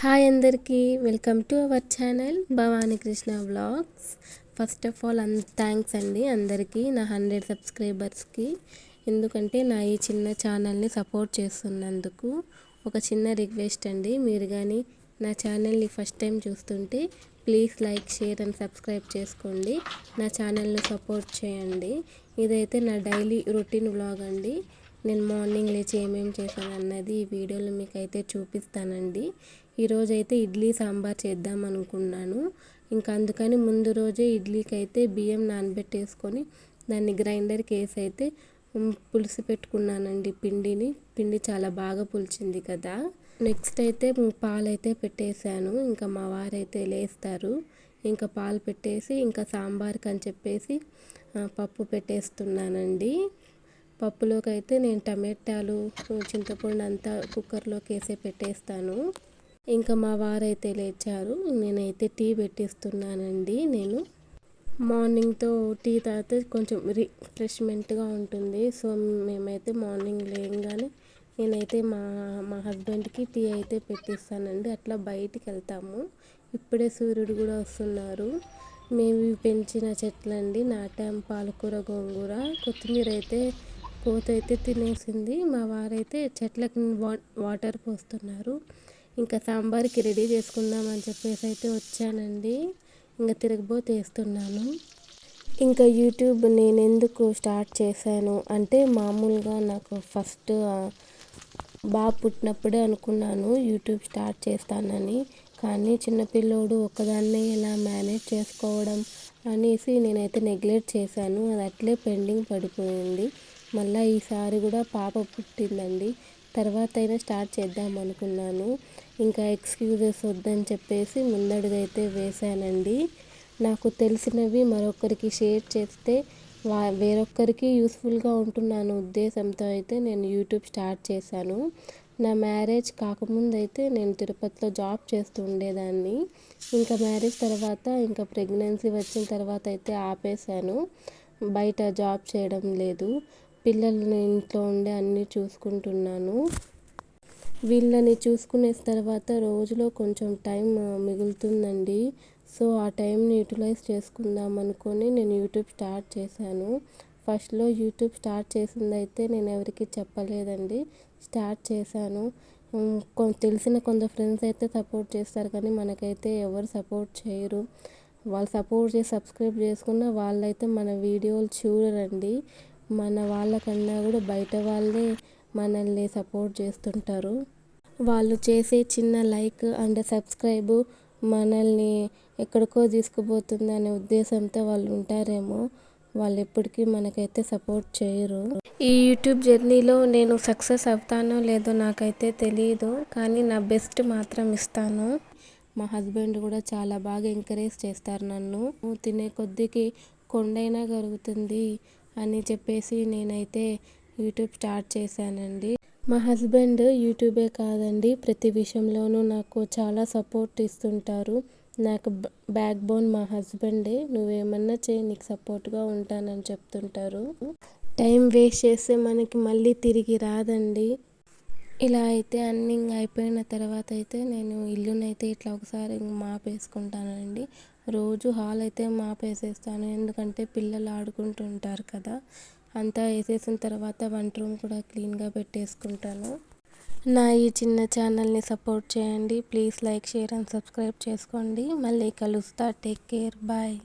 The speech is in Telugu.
హాయ్ అందరికీ welcome to our channel Bhavani Krishna vlogs. First of all an thanks అండి అందరికీ నా హండ్రెడ్ సబ్స్క్రైబర్స్కి. ఎందుకంటే నా ఈ చిన్న ఛానల్ని సపోర్ట్ చేస్తున్నందుకు ఒక చిన్న రిక్వెస్ట్ అండి. మీరు కానీ నా ఛానల్ని ఫస్ట్ టైం చూస్తుంటే please like share and subscribe చేసుకోండి. నా ఛానల్ని సపోర్ట్ చేయండి. ఇదైతే నా డైలీ రొటీన్ వ్లాగ్ అండి. నేను మార్నింగ్ లేచి ఏమేమి చేశాను అన్నది ఈ వీడియోలో మీకు అయితే చూపిస్తానండి. ఈరోజు అయితే ఇడ్లీ సాంబార్ చేద్దాం అనుకున్నాను. ఇంకా అందుకని ముందు రోజే ఇడ్లీకి అయితే బియ్యం నానబెట్టేసుకొని దాన్ని గ్రైండర్కి వేసి అయితే పులిసి పెట్టుకున్నానండి పిండిని. పిండి చాలా బాగా పులిచింది కదా. నెక్స్ట్ అయితే పాలు అయితే పెట్టేశాను. ఇంకా మా వారైతే లేస్తారు. ఇంకా పాలు పెట్టేసి ఇంకా సాంబార్కి అని చెప్పేసి పప్పు పెట్టేస్తున్నానండి. పప్పులోకి అయితే నేను టమాటాలు చింతపండు అంతా కుక్కర్లోకి వేసి పెట్టేస్తాను. ఇంకా మా వారైతే లేచారు. నేనైతే టీ పెట్టిస్తున్నానండి. నేను మార్నింగ్తో టీ తాగితే కొంచెం రిఫ్రెష్మెంట్గా ఉంటుంది. సో మేమైతే మార్నింగ్ లేయంగానే నేనైతే మా మా హస్బెండ్కి టీ అయితే పెట్టిస్తానండి. అట్లా బయటికి వెళ్తాము. ఇప్పుడే సూర్యుడు కూడా వస్తున్నారు. మేము పెంచిన చెట్లండి. నాటాం పాలకూర గోంగూర. కొత్తిమీర అయితే కోత అయితే తినేసింది. మా వారైతే చెట్లకి వాటర్ పోస్తున్నారు. ఇంకా సాంబార్కి రెడీ చేసుకుందాం అని చెప్పేసి అయితే వచ్చానండి. ఇంకా తిరగబోతే వేస్తున్నాను ఇంకా యూట్యూబ్ నేను ఎందుకు స్టార్ట్ చేశాను అంటే మామూలుగా నాకు ఫస్ట్ బాగా పుట్టినప్పుడే అనుకున్నాను యూట్యూబ్ స్టార్ట్ చేస్తానని. కానీ చిన్నపిల్లోడు ఒక్కదాన్నే ఎలా మేనేజ్ చేసుకోవడం అనేసి నేనైతే నెగ్లెక్ట్ చేశాను. అది అట్లే పెండింగ్ పడిపోయింది. మళ్ళీ ఈసారి కూడా పాప పుట్టిందండి. తర్వాత అయినా స్టార్ట్ చేద్దాం అనుకున్నాను. ఇంకా ఎక్స్క్యూజెస్ వద్దని చెప్పేసి ముందడుగైతే వేశానండి. నాకు తెలిసినవి మరొకరికి షేర్ చేస్తే వా వేరొక్కరికి యూస్ఫుల్గా ఉంటున్నాను ఉద్దేశంతో అయితే నేను యూట్యూబ్ స్టార్ట్ చేశాను. నా మ్యారేజ్ కాకముందు అయితే నేను తిరుపతిలో జాబ్ చేస్తూ ఉండేదాన్ని. ఇంకా మ్యారేజ్ తర్వాత ఇంకా ప్రెగ్నెన్సీ వచ్చిన తర్వాత అయితే ఆపేశాను. బయట జాబ్ చేయడం లేదు. పిల్లల్ని ఇంట్లో ఉండే అన్నీ చూసుకుంటున్నాను. వీళ్ళని చూసుకునే తర్వాత రోజులో కొంచెం టైం మిగులుతుందండి. సో ఆ టైంని యూటిలైజ్ చేసుకుందాం అనుకొని నేను యూట్యూబ్ స్టార్ట్ చేశాను. ఫస్ట్లో యూట్యూబ్ స్టార్ట్ చేసిందైతే నేను ఎవరికి చెప్పలేదండి. స్టార్ట్ చేశాను. తెలిసిన కొంత ఫ్రెండ్స్ అయితే సపోర్ట్ చేస్తారు కానీ మనకైతే ఎవరు సపోర్ట్ చేయరు. వాళ్ళు సపోర్ట్ చేసి సబ్స్క్రైబ్ చేసుకున్న వాళ్ళైతే మన వీడియోలు చూడరండి. మన వాళ్ళకన్నా కూడా బయట వాళ్ళే మనల్ని సపోర్ట్ చేస్తుంటారు. వాళ్ళు చేసే చిన్న లైక్ అండ్ సబ్స్క్రైబ్ మనల్ని ఎక్కడికో తీసుకుపోతుంది అనే ఉద్దేశంతో వాళ్ళు ఉంటారేమో వాళ్ళు ఎప్పటికీ మనకైతే సపోర్ట్ చేయరు. ఈ యూట్యూబ్ జర్నీలో నేను సక్సెస్ అవుతానో లేదో నాకైతే తెలియదు కానీ నా బెస్ట్ మాత్రం ఇస్తాను. మా హస్బెండ్ కూడా చాలా బాగా ఎంకరేజ్ చేస్తారు నన్ను. తినే కొద్దికి కొండైనా కరుగుతుంది అని చెప్పేసి నేనైతే యూట్యూబ్ స్టార్ట్ చేశానండి. మా హస్బెండ్ యూట్యూబే కాదండి. ప్రతి విషయంలోనూ నాకు చాలా సపోర్ట్ ఇస్తుంటారు. నాకు బ్యాక్ బోన్ మా హస్బెండే. నువ్వేమన్నా చేయి నీకు సపోర్ట్గా ఉంటానని చెప్తుంటారు. టైం వేస్ట్ చేస్తే మనకి మళ్ళీ తిరిగి రాదండి. ఇలా అయితే అన్ని అయిపోయిన తర్వాత అయితే నేను ఇల్లునైతే ఇట్లా ఒకసారి మాపేసుకుంటానండి. రోజు హాల్ అయితే మాపేసేస్తాను. ఎందుకంటే పిల్లలు ఆడుకుంటుంటారు కదా. అంతా వేసేసిన తర్వాత వంట రూమ్ కూడా క్లీన్గా పెట్టేసుకుంటాను. నా ఈ చిన్న ఛానల్ని సపోర్ట్ చేయండి. Please like share and subscribe చేసుకోండి. మళ్ళీ కలుస్తా. Take care. బాయ్.